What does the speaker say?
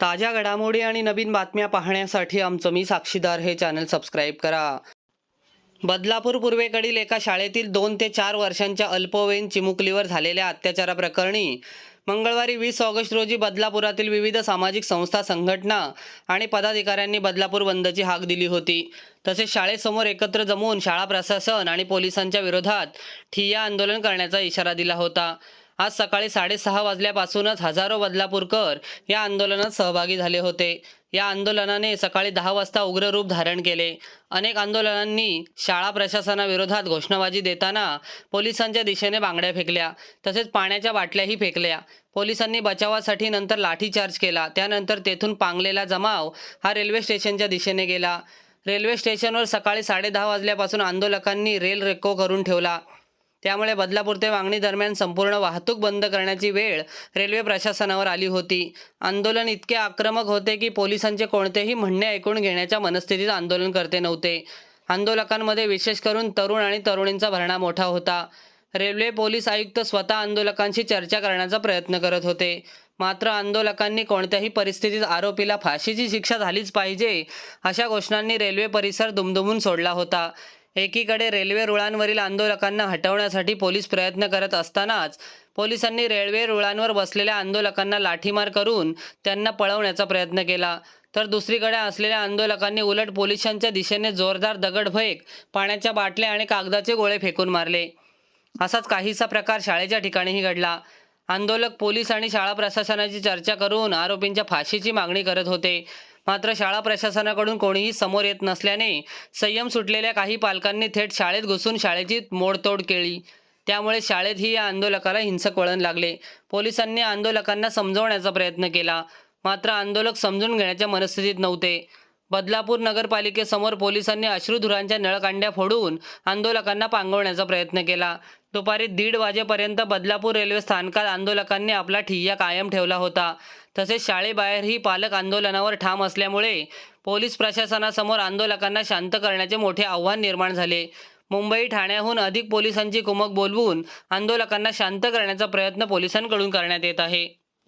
ताज्या घडामोडी आणि नवीन बातम्या पाहण्यासाठी आमचं मी साक्षीदार हे चॅनल सबस्क्राईब करा. बदलापूर पूर्वेकडील एका शाळेतील दोन ते चार वर्षांच्या अल्पवयीन चिमुकलीवर झालेल्या अत्याचाराप्रकरणी मंगळवारी वीस ऑगस्ट रोजी बदलापुरातील विविध सामाजिक संस्था संघटना आणि पदाधिकाऱ्यांनी बदलापूर बंदची हाक दिली होती. तसेच शाळेसमोर एकत्र जमून शाळा प्रशासन आणि पोलिसांच्या विरोधात ठिय्या आंदोलन करण्याचा इशारा दिला होता. आज सकाळी साडेसहा वाजल्यापासूनच हजारो बदलापूरकर या आंदोलनात सहभागी झाले होते. या आंदोलनाने सकाळी दहा वाजता उग्र रूप धारण केले. अनेक आंदोलनांनी शाळा प्रशासनाविरोधात घोषणाबाजी देताना पोलिसांच्या दिशेने बांगड्या फेकल्या तसेच पाण्याच्या बाटल्याही फेकल्या. पोलिसांनी बचावासाठी नंतर लाठीचार्ज केला त्यानंतर तेथून पांगलेला जमाव हा रेल्वे स्टेशनच्या दिशेने गेला. रेल्वे स्टेशनवर सकाळी साडेदहा वाजल्यापासून आंदोलकांनी रेल रेको करून ठेवला. त्यामुळे बदलापूर ते वांगणी दरम्यान संपूर्ण वाहतूक बंद करण्याची वेळ रेल्वे प्रशासनावर आली होती. आंदोलन इतके आक्रमक होते की पोलिसांचे कोणतेही म्हणणे ऐकून घेण्याच्या मनस्थितीत आंदोलन करते नव्हते. आंदोलकांमध्ये विशेष करून तरुण आणि तरुणींचा भरणा मोठा होता. रेल्वे पोलीस आयुक्त स्वतः आंदोलकांशी चर्चा करण्याचा प्रयत्न करत होते. मात्र आंदोलकांनी कोणत्याही परिस्थितीत आरोपीला फाशीची शिक्षा झालीच पाहिजे अशा घोषणांनी रेल्वे परिसर दुमदुमून सोडला होता. एकीकडे रेल्वे रुळांवरील आंदोलकांना हटवण्यासाठी पोलीस प्रयत्न करत असतानाच पोलिसांनी रेल्वे रुळांवर बसलेल्या आंदोलकांना लाठीमार करून त्यांना पळवण्याचा प्रयत्न केला. तर दुसरीकडे असलेल्या आंदोलकांनी उलट पोलिसांच्या दिशेने जोरदार दगडफेक पाण्याच्या बाटल्या आणि कागदाचे गोळे फेकून मारले. असाच काहीसा प्रकार शाळेच्या ठिकाणीही घडला. आंदोलक पोलीस आणि शाळा प्रशासनाची चर्चा करून आरोपींच्या फाशीची मागणी करत होते. मात्र शाळा प्रशासनाकडून कोणीही समोर येत नसल्याने संयम सुटलेल्या काही पालकांनी थेट शाळेत घुसून शाळेची मोडतोड केली. त्यामुळे शाळेतही या आंदोलकाला हिंसक वळण लागले. पोलिसांनी आंदोलकांना समजवण्याचा प्रयत्न केला. मात्र आंदोलक समजून घेण्याच्या मनस्थितीत नव्हते. बदलापूर नगरपालिकेसमोर पोलिसांनी अश्रुधुरांच्या नळकांड्या फोडून आंदोलकांना पांगवण्याचा प्रयत्न केला. दुपारी दीड वाजेपर्यंत बदलापूर रेल्वे स्थानकात आंदोलकांनी आपला ठिय्या कायम ठेवला होता. तसेच शाळेबाहेरही पालक आंदोलनावर ठाम असल्यामुळे पोलीस प्रशासनासमोर आंदोलकांना शांत करण्याचे मोठे आव्हान निर्माण झाले. मुंबई ठाण्याहून अधिक पोलिसांची कुमक बोलवून आंदोलकांना शांत करण्याचा प्रयत्न पोलिसांकडून करण्यात येत आहे.